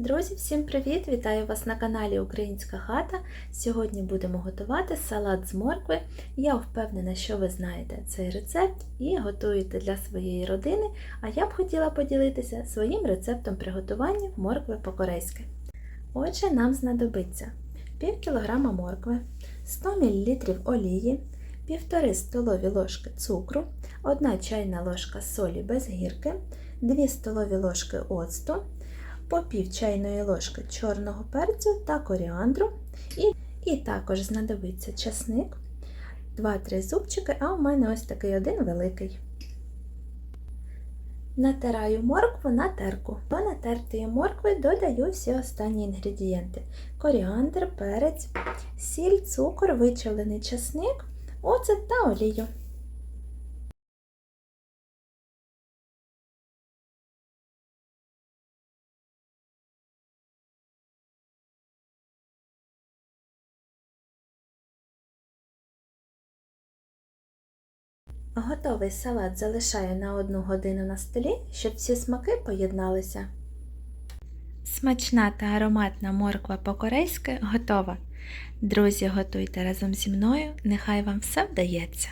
Друзі, всім привіт! Вітаю вас на каналі Українська хата. Сьогодні будемо готувати салат з моркви. Я впевнена, що ви знаєте цей рецепт і готуєте для своєї родини, а я б хотіла поділитися своїм рецептом приготування моркви по-корейськи. Отже, нам знадобиться пів кілограма моркви, 100 мл олії, 1,5 столові ложки цукру, 1 чайна ложка солі без гірки, 2 столові ложки оцту, по пів чайної ложки чорного перцю та коріандру. І, і також знадобиться часник, 2-3 зубчики, а у мене ось такий один великий. Натираю моркву на терку. До натертої моркви додаю всі останні інгредієнти: коріандр, перець, сіль, цукор, вичавлений часник, оцет та олію. Готовий салат залишаю на одну годину на столі, щоб всі смаки поєдналися. Смачна та ароматна морква по-корейськи готова. Друзі, готуйте разом зі мною, нехай вам все вдається.